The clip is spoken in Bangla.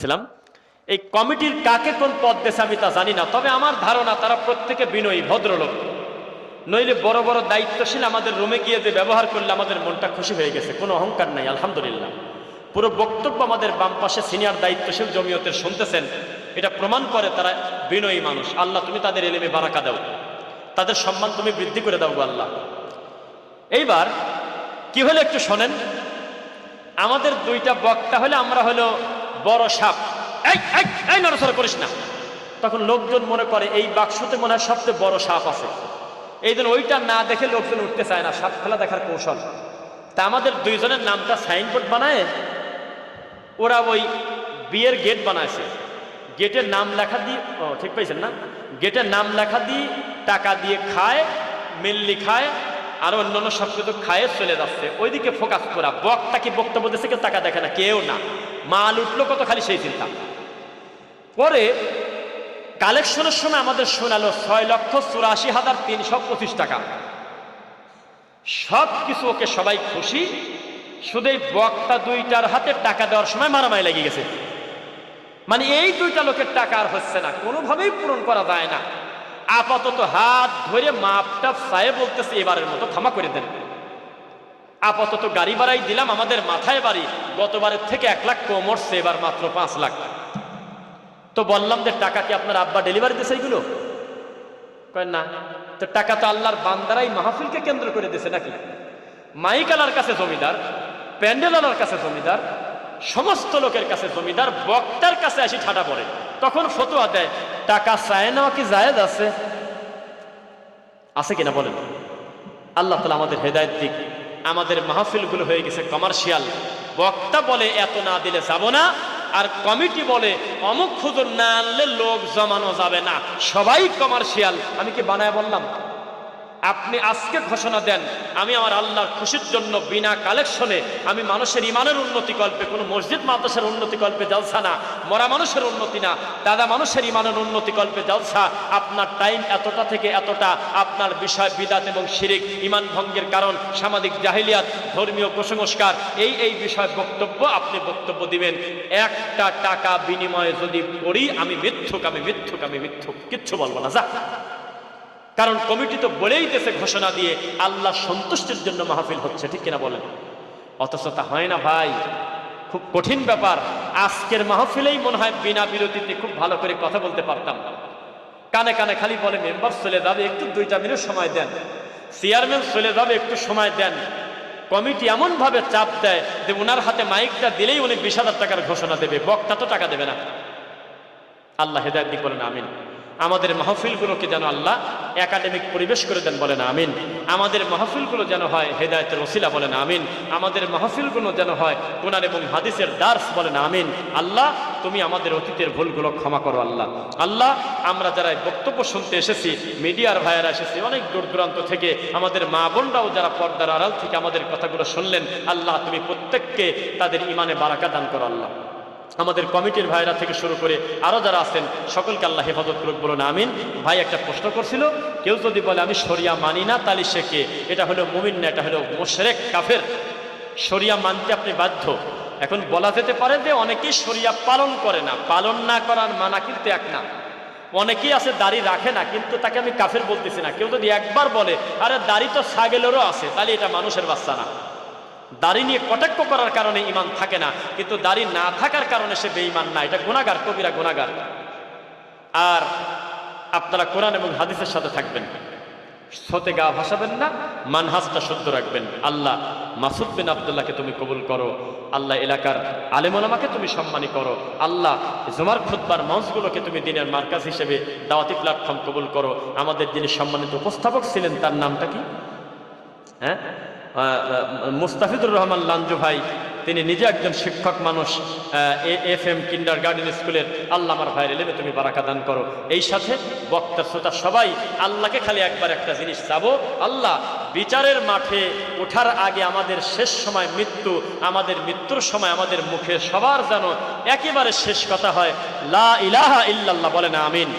ছিলাম। এই কমিটির কাকে কোন পদ দেশে আমি তা জানি না, তবে আমার ধারণা তারা প্রত্যেকে বিনয়ী, ভদ্রলোক। নইলে বড় বড় দায়িত্বশীল আমাদের রুমে গিয়ে যে ব্যবহার করলে আমাদের মনটা খুশি হয়ে গেছে, কোনো অহংকার নাই, আলহামদুলিল্লাহ। পুরো বক্তব্য আমাদের বাম পাশে সিনিয়র দায়িত্বশীল জমিয়তের শুনতেছেন, এটা প্রমাণ করে তারা বিনয়ী মানুষ। আল্লাহ, তুমি তাদের এলেমে বারাকা দাও। তাদের সম্মান তুমি বৃদ্ধি করে দাও আল্লাহ। এইবার কি হলো একটু শোনেন। আমাদের দুইটা বক্তা হলে, আমরা হলো বড় সাপ। নড়াচড়া করিস না। তখন লোকজন মনে করে, এই বাক্সতে মনে হয় সবচেয়ে বড় সাপ আছে। এই জন্য ওইটা না দেখে লোকজন উঠতে চায় না। সাপ খেলা দেখার কৌশল। তা আমাদের দুইজনের নামটা সাইনবোর্ড বানায়। ওরা ওই বিয়ের গেট বানাইছে। গেটের নাম লেখা দিয়ে ঠিক পাইছেন না? গেটের নাম লেখা দিয়ে টাকা দিয়ে খায় মেল্লি খায় আর অন্যান্য সব কিছু খায় চলে যাচ্ছে। ওইদিকে ফোকাস করা। বক্তা কি বক্তব্য দিচ্ছে কেউ টাকা দেখে না, কেউ না। মাল উঠল কত খালি সেই চিন্তা। পরে কালেকশনের সময় আমাদের শোনালো ছয় লক্ষ চুরাশি হাজার তিনশো পঁচিশ টাকা। সব কিছু ওকে সবাই খুশি। শুধু এই বক্তা দুইটার হাতে টাকা দেওয়ার সময় মারামারি লেগে গেছে। মানে এই দুইটা লোকের টাকা আর হচ্ছে না। কোনোভাবেই পূরণ করা যায় না। আপাতত হাত ধরে মাপটা চায়ে বলতেছে এবারের মতো, ক্ষমা করে দেন। আপাতত গাড়ি বাড়াই দিলাম, আমাদের মাথায় বাড়ি। গতবারের থেকে এক লাখ কম উঠছে এবার মাত্র পাঁচ লাখ। তো বললাম যে, টাকা কি আপনার আব্বা ডেলিভারি দিয়েছে এইগুলো না। তো টাকা তো আল্লাহর বান্দারাই মাহফিলকে কেন্দ্র করে দিয়েছে নাকি? মাইকালার কাছে জমিদার, প্যান্ডেলালার কাছে জমিদার, সমস্ত লোকের কাছে জমিদার, বক্তার কাছে আসি ঠাটা পড়ে। তখন ফতোয়া দেয় টাকা চায় নেওয়া কি জায়েজ আছে। আছে কিনা বলেন? আল্লাহ তালা আমাদের হেদায়ত দিক। আমাদের মাহফিলগুলো হয়ে গেছে কমার্শিয়াল বক্তা বলে, এত না দিলে যাব না। আর কমিটি বলে, অমুক খুদুর না আনলে লোক জমানো যাবে না। সবাই কমার্শিয়াল আমি কি বানায় বললাম? আপনি আজকে ঘোষণা দেন, আমি আমার আল্লাহর খুশির জন্য বিনা কালেকশনে আমি মানুষের ইমানের উন্নতি কল্পে, কোনো মসজিদ মাদ্রাসার উন্নতি কল্পে জালসা না, মরা মানুষের উন্নতি না, দাদা মানুষের ইমানের উন্নতি কল্পে জালসা, আপনার টাইম এতটা থেকে এতটা, আপনার বিষয় বিদাত এবং শিরিক, ইমান ভঙ্গের কারণ, সামাজিক জাহিলিয়াত, ধর্মীয় কুসংস্কার এই এই বিষয় বক্তব্য আপনি বক্তব্য দিবেন। একটা টাকা বিনিময়ে যদি করি আমি মিথ্যুক আমি মিথ্যুক আমি মিথ্যুক, কিচ্ছু বলব না, যা। কারণ কমিটি তো বলেই দেশে ঘোষণা দিয়ে আল্লাহ সন্তুষ্টির জন্য মাহফিল হচ্ছে, ঠিক কিনা বলেন? অথচ তা হয় না ভাই। খুব কঠিন ব্যাপার। আজকের মাহফিলেই মনে হয় বিনা বিরতিতে খুব ভালো করে কথা বলতে পারতাম। কানে কানে খালি বলে, মেম্বার চলে যাবে, একটু দুইটা মিনিট সময় দেন। চেয়ারম্যান চলে যাবে, একটু সময় দেন। কমিটি এমনভাবে চাপ দেয় যে ওনার হাতে মাইকটা দিলেই উনি বিশ হাজার টাকার ঘোষণা দেবে, বক্তা তো টাকা দেবে না। আল্লাহ হেদায়ত দিক বলেন, আমিন। আমাদের মাহফিলগুলোকে যেন আল্লাহ একাডেমিক পরিবেশ করে দেন বলেন আমিন। আমাদের মাহফিলগুলো যেন হয় হেদায়তের ওসিলা বলেন আমিন। আমাদের মাহফিলগুলো যেন হয় কোরআন এবং হাদিসের দার্স বলেন আমিন। আল্লাহ, তুমি আমাদের অতীতের ভুলগুলো ক্ষমা করো আল্লাহ। আল্লাহ, আমরা যারা বক্তব্য শুনতে এসেছি, মিডিয়ার ভাইয়েরা এসেছি অনেক দূর দূরান্ত থেকে, আমাদের মা বোনরাও যারা পর্দার আড়াল থেকে আমাদের কথাগুলো শুনলেন, আল্লাহ তুমি প্রত্যেককে তাদের ইমানে বারাকা দান করো আল্লাহ। আমাদের কমিটির ভাইরা থেকে শুরু করে আরও যারা আছেন, সকলকে আল্লাহ হেফাজত করুক, বলুন আমিন। ভাই একটা প্রশ্ন করছিল, কেউ যদি বলে, আমি শরিয়া মানি না, তাহলে সে কে? এটা হলো মুমিন না, এটা হলো মোশরেক, কাফের। শরিয়া মানতে আপনি বাধ্য। এখন বলা যেতে পারে যে অনেকেই শরিয়া পালন করে না। পালন না করার মানা কিন্তু এক না। অনেকেই আছে, দাড়ি রাখে না, কিন্তু তাকে আমি কাফের বলতেছি না। কেউ যদি একবার বলে, আরে, দাড়ি তো ছাগলেরও আছে, তাহলে এটা মানুষের বাচ্চা না। দাড়ি নিয়ে কটাক্ষ করার কারণে ইমান থাকে না, কিন্তু দাড়ি না থাকার কারণে সে বেঈমান না। এটা গুণাগার কবিরা গুণাগার আর আপনারা কোরআন এবং হাদিসের সাথে থাকবেন। সতে গা ভাসাবেন না, মানহাজটা শুদ্ধ রাখবেন। আল্লাহ মাসুদ বিন আবদুল্লাহকে তুমি কবুল করো। আল্লাহ এলাকার আলেমনামাকে তুমি সম্মানী করো। আল্লাহ জুমার খুদ্বার মঞ্চগুলোকে তুমি দিনের মার্কাজ হিসেবে দাওয়াতি প্ল্যাটফর্ম কবুল করো। আমাদের যিনি সম্মানিত উপস্থাপক ছিলেন, তার নামটা কি? হ্যাঁ? মুস্তাফিদুর রহমান লাঞ্জু ভাই, তিনি নিজে একজন শিক্ষক মানুষ এফ এম কিন্ডার গার্ডেন স্কুলের আল্লাহ আমার ভাইয়ের এলেমে তুমি বারাকা দান করো। এই সাথে বক্তা, শ্রোতা সবাই আল্লাহকে খালি একবার একটা জিনিস চাবো, আল্লাহ বিচারের মাঠে ওঠার আগে আমাদের শেষ সময় মৃত্যু, আমাদের মৃত্যুর সময় আমাদের মুখে সবার যেন একেবারে শেষ কথা হয়, লা ইলাহা ইল্লাল্লাহ বলেন আমিন।